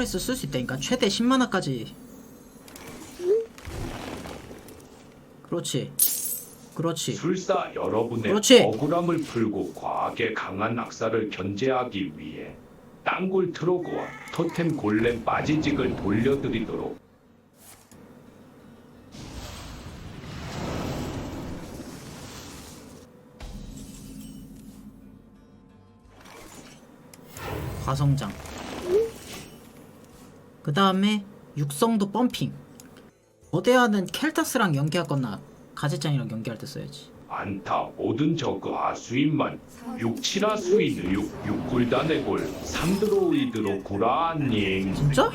파워레스 쓸수 있다니까. 최대 10만화까지. 그렇지. 그렇지. 술사 여러분의 그렇지. 억울함을 풀고 과학의 강한 악사를 견제하기 위해 땅굴 트로그와 토템 골렘 빠지직을 돌려드리도록. 과성장 그 다음에 육성도 펌핑. 거대하는 켈타스랑 연계하거나 가제짱이랑 연계할 때 써야지. 안타 모든 저그 하수인만 육칠하 수인 육 육굴단의 골 삼드로이드로 구라님 진짜?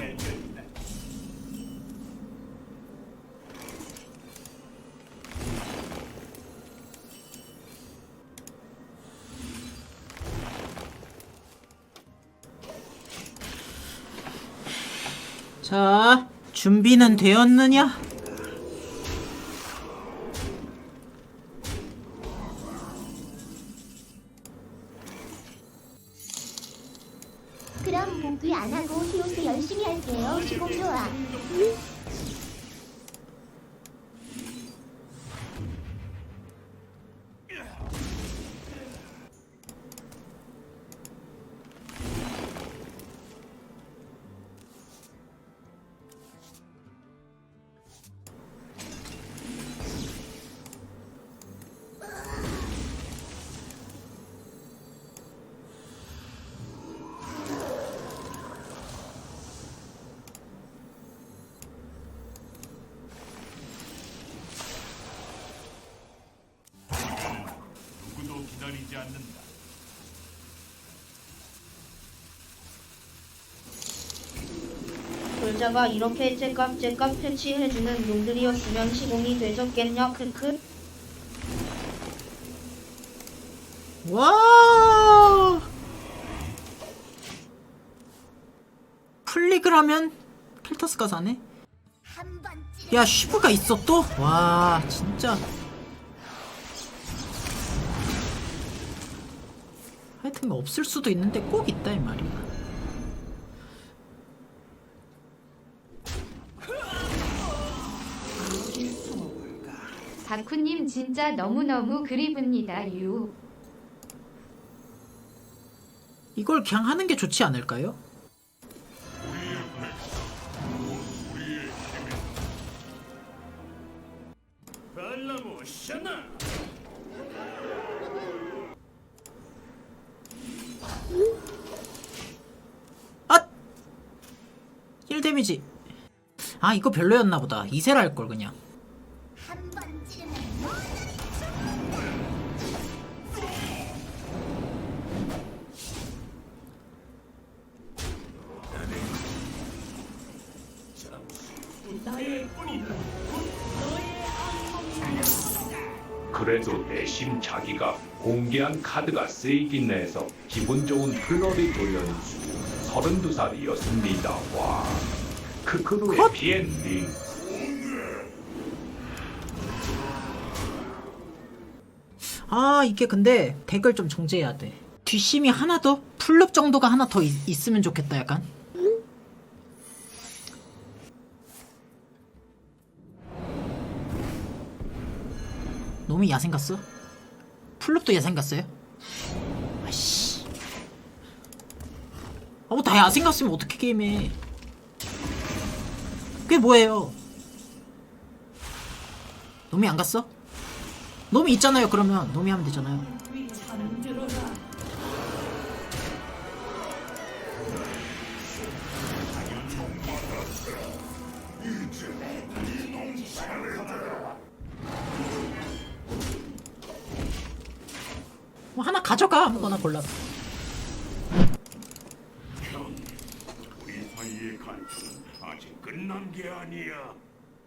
자, 준비는 되었느냐? 그럼 봉투 안 하고 히오스 열심히 할게요. 시공 좋아. 돌자가 이렇게 째깍 째깍 패치해주는 놈들이었으면 시공이 되졌겠냐 크크 와! 클릭을 하면 켈타스가 사네? 야, 쉬브가 있어 또? 와, 진짜. 하여튼 뭐 없을 수도 있는데 꼭 있다 이 말이야. 다쿠님 진짜 너무너무 그리웁니다 유. 이걸 그냥 하는 게 좋지 않을까요? 아! 1 데미지. 아, 이거 별로였나 보다. 이세라 할걸 그냥. 그래도 내심 자기가 공개한 카드가 쓰이긴 해서 기분 좋은 플로리도 연수 32살이었습니다. 와. 크크루의 컷! 비엔딩. 아, 이게 근데 덱을 좀 정제해야 돼. 뒷심이 하나 더? 풀럽 정도가 하나 더 있, 있으면 좋겠다, 약간. 너무 야생 갔어? 풀럽도 야생 갔어요? 아씨. 아, 뭐 다 야생 갔으면 어떻게 게임해. 그게 뭐예요? 놈이 안 갔어? 놈이 있잖아요 그러면 놈이 하면 되잖아요 뭐 하나 가져가 아무거나 골라서 우리 사이의 갈등은 아직 끝난 게 아니야.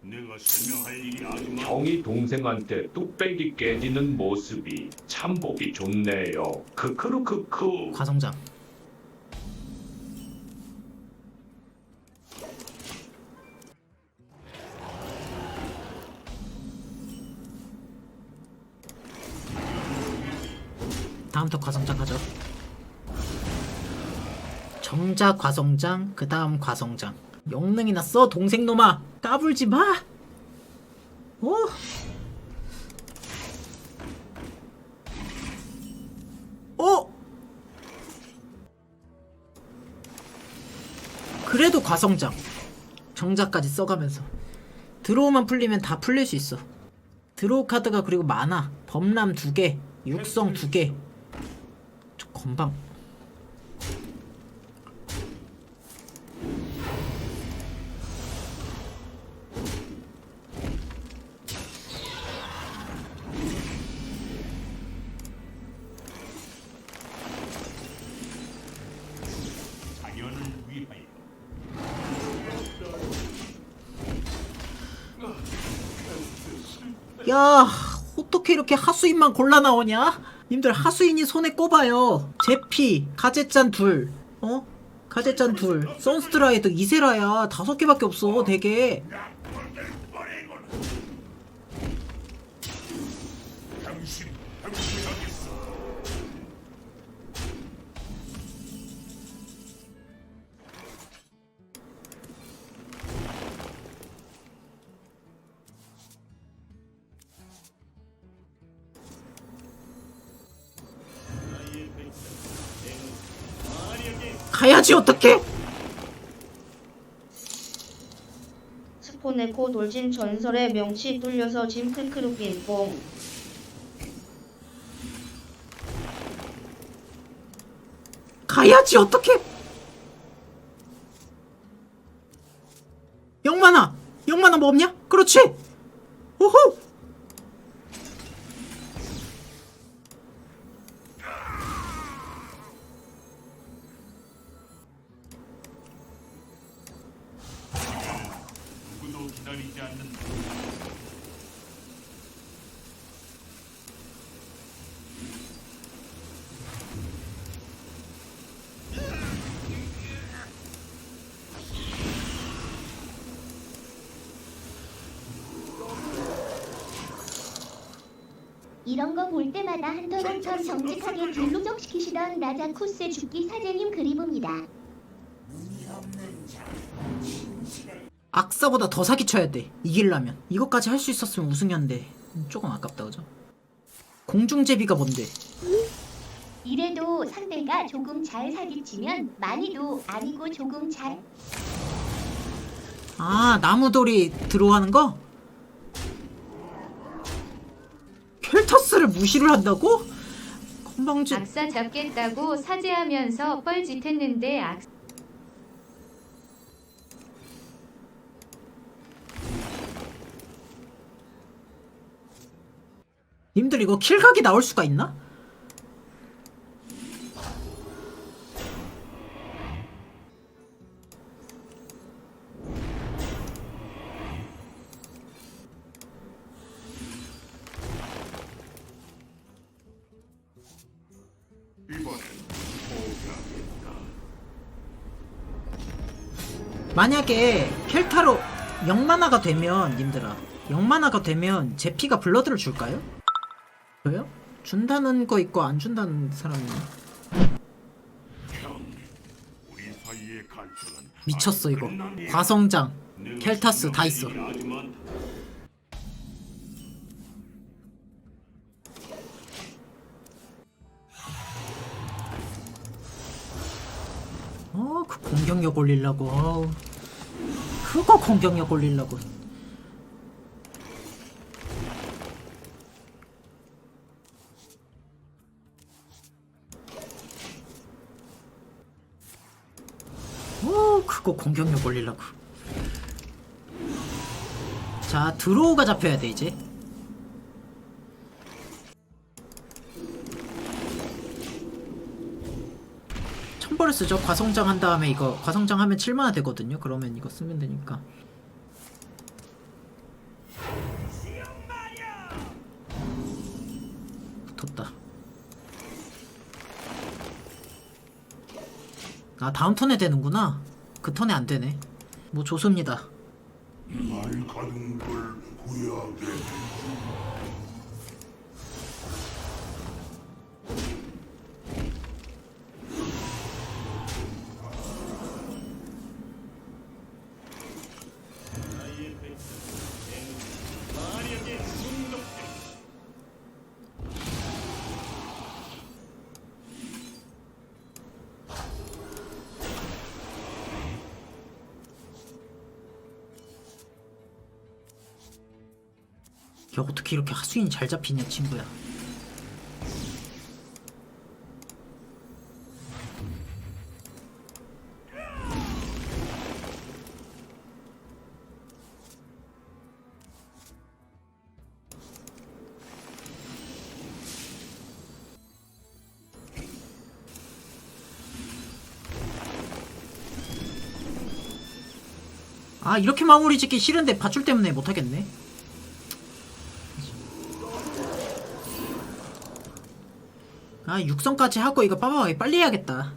내가 설명할 일이 아주 많. 경이 동생한테 뚝배기 깨지는 모습이 참 보기 좋네요. 크크루 크크. 과성장 다음부터 과성장 가죠. 정자 과성장 그 다음 과성장. 영능이나 써 동생놈아! 까불지 마! 어? 어? 그래도 과성장. 정자까지 써가면서. 드로우만 풀리면 다 풀릴 수 있어. 드로우 카드가 그리고 많아. 범람 두개 육성 두개 건방 야 어떻게 이렇게 하수인만 골라 나오냐? 님들 하수인이 손에 꼽아요. 제피 가제짠 둘. 어? 가제짠 둘. 선스트라이드 이세라야. 다섯 개밖에 없어 되게 가야지 어떡해? 스포네코 돌진 전설의 명치 뚫려서 짐크크루 빈 뽕 가야지 어떡해? 영만아 영만아 뭐 없냐? 그렇지? 오호 누구도 기다리지 않는다 이런 거 볼 때마다 한터동처럼 정직하게 딜루족시키시던 라자 쿠스 죽기 사제님 그리브입니다. 악사보다 더 사기쳐야 돼 이길라면 이것까지 할 수 있었으면 우승이었는데 조금 아깝다 그죠? 공중제비가 뭔데 이래도 상대가 조금 잘 사기치면 많이도 아니고 조금 잘 아 나무돌이 들어가는 거? 켈터스를 무시를 한다고? 건방진 악사 잡겠다고 사죄하면서 뻘짓했는데 악 님들 이거 킬각이 나올 수가 있나? 만약에 켈타로 영만화가 되면 님들아 영만화가 되면 제피가 블러드를 줄까요? 줘요? 준다는 거 있고 안 준다는 사람이 미쳤어 이거 과성장 켈타스 다 있어. 어, 그 공격력 올리려고. 그거 공격력 올리려고. 어, 그거 공격력 올리려고. 자, 드로우가 잡혀야 돼, 이제. 천벌을 쓰죠. 과성장 한 다음에 이거 과성장 하면 7만화 되거든요. 그러면 이거 쓰면 되니까. 붙었다. 아 다음 턴에 되는구나. 그 턴에 안 되네. 뭐 좋습니다. 말 가는 걸 후회하게 어떻게 이렇게 하수인이 잘 잡히냐 친구야. 아 이렇게 마무리 짓기 싫은데 밧줄 때문에 못하겠네 아 육성까지 하고 이거 빠바하게 빨리 해야겠다.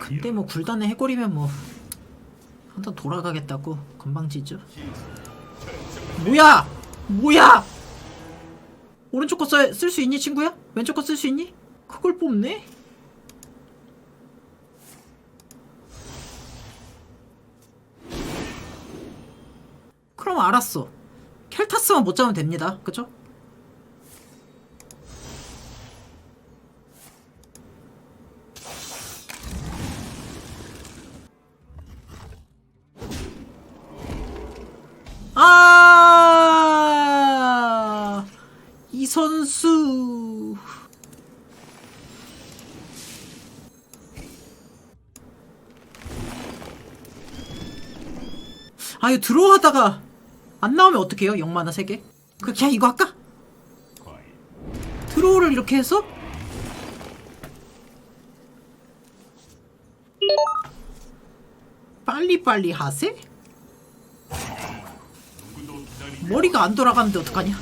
근데 뭐 굴단의 해골이면 뭐한번 돌아가겠다고 건방지죠 뭐야 뭐야 오른쪽 거 쓸 수 있니 친구야? 왼쪽 거 쓸 수 있니? 그걸 뽑네? 그럼 알았어 켈타스만 못 잡으면 됩니다 그쵸? 아, 이 선수. 아, 이거 들어가다가 안 나오면 어떡해요? 영만화 3개? 그, 그냥 이거 할까? 드로우를 이렇게 해서? 빨리빨리 하세? 누구도 기다리. 머리가 안 돌아가는데 어떡하냐?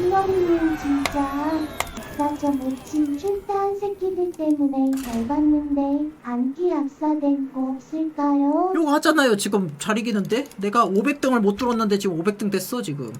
이러면 진짜 나저 모친 출타한 새끼들 때문에 잘 봤는데 안기 압사된 거 없을까요? 요거 하잖아요 지금 잘 이기는데? 내가 500등을 못 뚫었는데 지금 500등 됐어 지금